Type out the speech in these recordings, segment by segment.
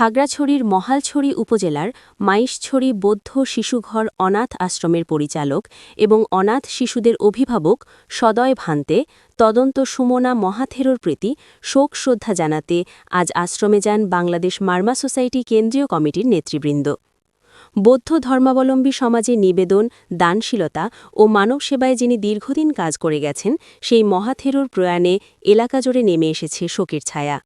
খাগড়াছড়ির মহালছড়ি উপজেলার মাইশছড়ি বৌদ্ধ শিশুঘর অনাথ আশ্রমের পরিচালক এবং অনাথ শিশুদের অভিভাবক সদয় ভান্তে, তদন্ত সুমনা মহাথেরোর প্রতি শোক শ্রদ্ধা জানাতে আজ আশ্রমে যান বাংলাদেশ মার্মা সোসাইটি কেন্দ্রীয় কমিটির নেতৃবৃন্দ। বৌদ্ধ ধর্মাবলম্বী সমাজে নিবেদন, দানশীলতা ও মানব সেবায় যিনি দীর্ঘদিন কাজ করে গেছেন, সেই মহাথেরোর প্রয়াণে এলাকা জুড়ে নেমে এসেছে শোকের ছায়া।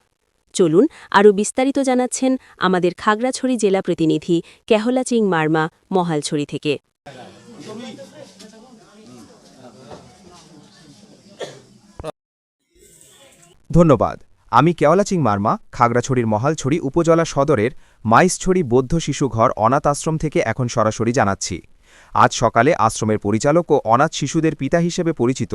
চলুন আরও বিস্তারিত জানাচ্ছেন আমাদের খাগড়াছড়ি জেলা প্রতিনিধি কেহলা চিং মার্মা, মহালছড়ি থেকে। ধন্যবাদ। আমি কেওয়ালাচিং মার্মা, খাগড়াছড়ির মহালছড়ি উপজেলা সদরের মাইসছড়ি বৌদ্ধ শিশু ঘর অনাথ আশ্রম থেকে এখন সরাসরি জানাচ্ছি। আজ সকালে আশ্রমের পরিচালক ও অনাথ শিশুদের পিতা হিসেবে পরিচিত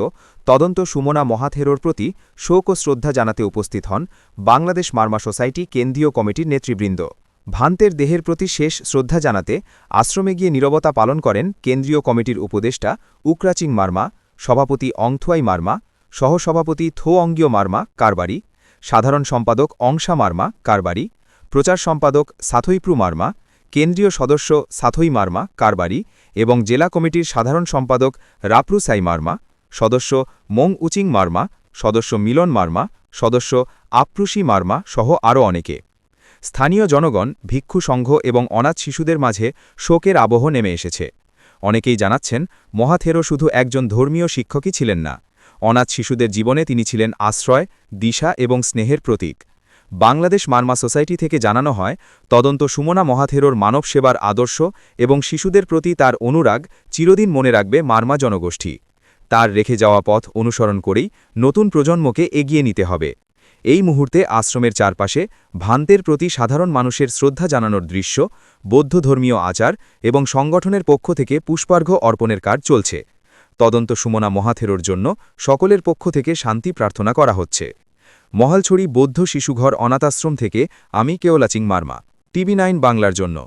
তদন্ত সুমনা মহাথেরোর প্রতি শোক ও শ্রদ্ধা জানাতে উপস্থিত হন বাংলাদেশ মার্মা সোসাইটি কেন্দ্রীয় কমিটির নেতৃবৃন্দ। ভান্তের দেহের প্রতি শেষ শ্রদ্ধা জানাতে আশ্রমে গিয়ে নীরবতা পালন করেন কেন্দ্রীয় কমিটির উপদেষ্টা উকরাচিং মার্মা, সভাপতি অংথুয়াই মার্মা, সহসভাপতি থো অঙ্গীয় মার্মা কারবারি, সাধারণ সম্পাদক অংশা মার্মা কারবারি, প্রচার সম্পাদক সাথইপ্রু মার্মা কেন্দ্রীয় সদস্য সাথই মার্মা কারবারি এবং জেলা কমিটির সাধারণ সম্পাদক রাপ্রু সাই মার্মা, সদস্য মং উচিং মার্মা, সদস্য মিলন মার্মা, সদস্য আপ্রুসি মার্মা সহ আরও অনেকে। স্থানীয় জনগণ, ভিক্ষু সংঘ এবং অনাথ শিশুদের মাঝে শোকের আবহ নেমে এসেছে। অনেকেই জানাচ্ছেন মহাথেরো শুধু একজন ধর্মীয় শিক্ষকই ছিলেন না। অনাথ শিশুদের জীবনে তিনি ছিলেন আশ্রয়, দিশা এবং স্নেহের প্রতীক। বাংলাদেশ মার্মা সোসাইটি থেকে জানানো হয়, তদন্ত সুমনা মহাথেরোর মানব সেবার আদর্শ এবং শিশুদের প্রতি তার অনুরাগ চিরদিন মনে রাখবে মার্মা জনগোষ্ঠী। তার রেখে যাওয়া পথ অনুসরণ করেই নতুন প্রজন্মকে এগিয়ে নিতে হবে। এই মুহূর্তে আশ্রমের চারপাশে ভান্তের প্রতি সাধারণ মানুষের শ্রদ্ধা জানানোর দৃশ্য, বৌদ্ধ ধর্মীয় আচার এবং সংগঠনের পক্ষ থেকে পুষ্পার্ঘ্য অর্পণের কাজ চলছে। তদন্ত সুমনা মহাথেরোর জন্য সকলের পক্ষ থেকে শান্তি প্রার্থনা করা হচ্ছে। মহালছড়ি বৌদ্ধ শিশুঘর অনাথাশ্রম থেকে আমি কেওলাচিং মার্মা টিভি নাইন বাংলার জন্য।